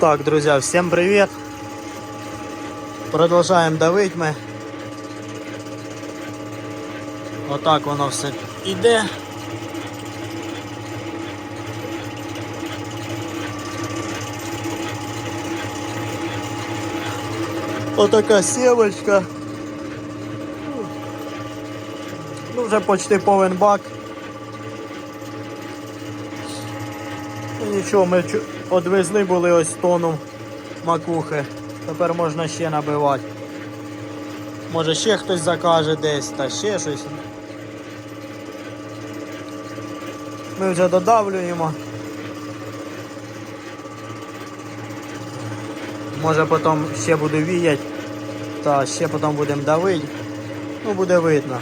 Так, друзья, всем привет. Продолжаем давить ми. Отак воно все іде. Отака сівочка. Ну, вже почти повен бак. Ну, нічого, ми чу- одвезли були ось тонну макухи. Тепер можна ще набивати. Може ще хтось закаже десь та ще щось. Ми вже додавлюємо. Може потім ще буду віяти, та ще потім будемо давити. Ну буде видно.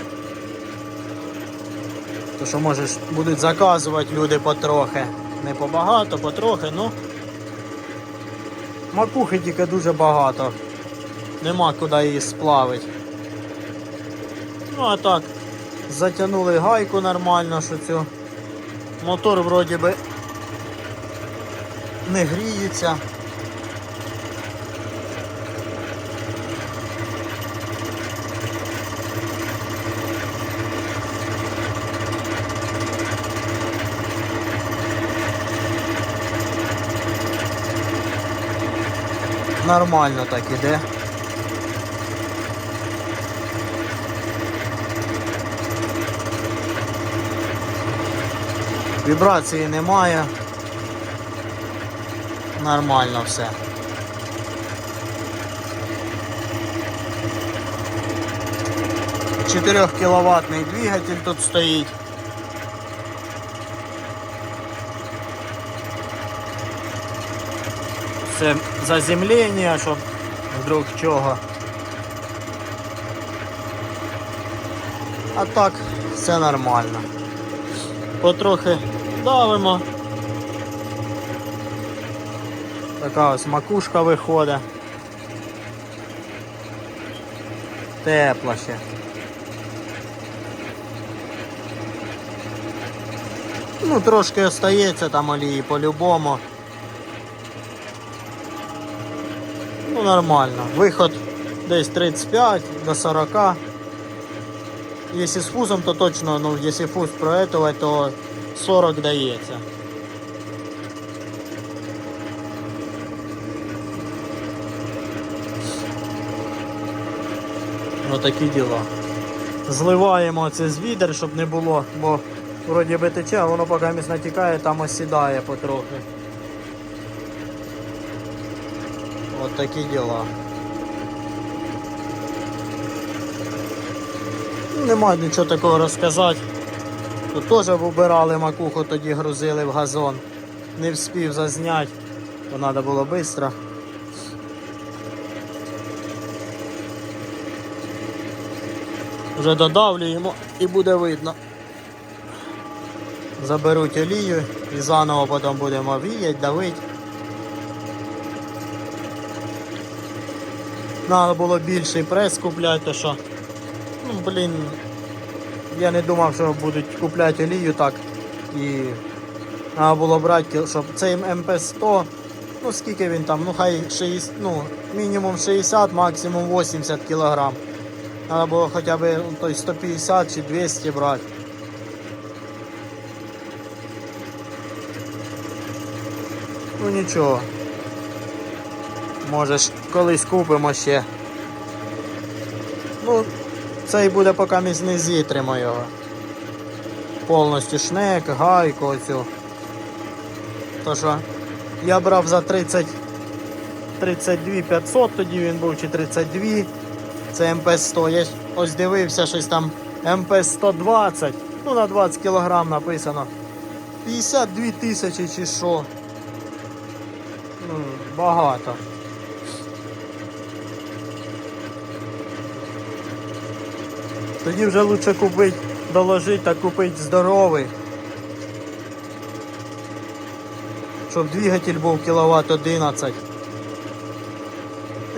То що може будуть заказувати люди потрохи. Не побагато, потрохи, ну. Макухи тільки дуже багато. Нема куди її сплавити. Ну а так, затягнули гайку нормально, що цю. Мотор вроді би не гріється. Нормально так іде. Вібрації немає. Нормально все. Чотирьох кіловатний двигатель тут стоїть. Це заземлення, щоб вдруг чого. А так, все нормально. Потрохи давимо. Така ось макушка виходить. Тепла ще. Ну, трошки остається там олії по-любому. Нормально. Виход десь 35 до 40. Якщо з фузом, то точно, ну, якщо фуз проетувати, то 40 дається. Отакі діла. Зливаємо це з відер, щоб не було, бо вроді би тече, а воно поки місь натікає, там осідає потрохи. От такі діла. Ну, Нема нічого такого розказати. Тут теж вибирали макуху, тоді грузили в газон. Не вспів зазняти, то треба було швидко. Вже додавлюємо і буде видно. Заберуть олію і заново потім будемо віяти, давити. Треба було більший прес купляти, що. Ну, блін. Я не думав, що будуть купляти олію так. І треба було брати, щоб цей МП100, ну скільки він там, ну хай 60, ну, мінімум 60, максимум 80 кг. Треба було хоча б ну, той 150 чи 200 брати. Ну нічого. Може колись купимо ще. Ну, цей буде поки ми не зітримо його. Повністю шнек, гайку оцю. То що я брав за 30 32 500, тоді він був чи 32. Це МП-100. Я ось дивився щось там МП-120. Ну на 20 кг написано. 52 тисячі чи що. Ну, багато. Тоді вже лучше купити, доложити та купити здоровий. Щоб двигатель був кіловат 11.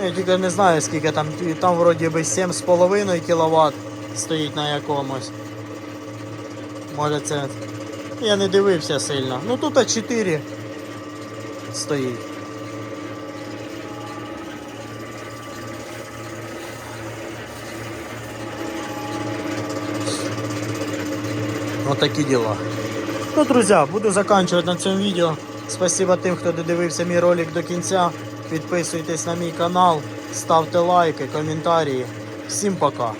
Я тільки не знаю скільки там, там вроді би 7,5 кВт стоїть на якомусь. Може це. Я не дивився сильно. Ну тут а 4 стоїть. Отакі діла. Ну, друзі, буду заканчувати на цьому відео. Спасибо тим, хто додивився мій ролик до кінця. Підписуйтесь на мій канал, ставте лайки, коментарі. Всім пока.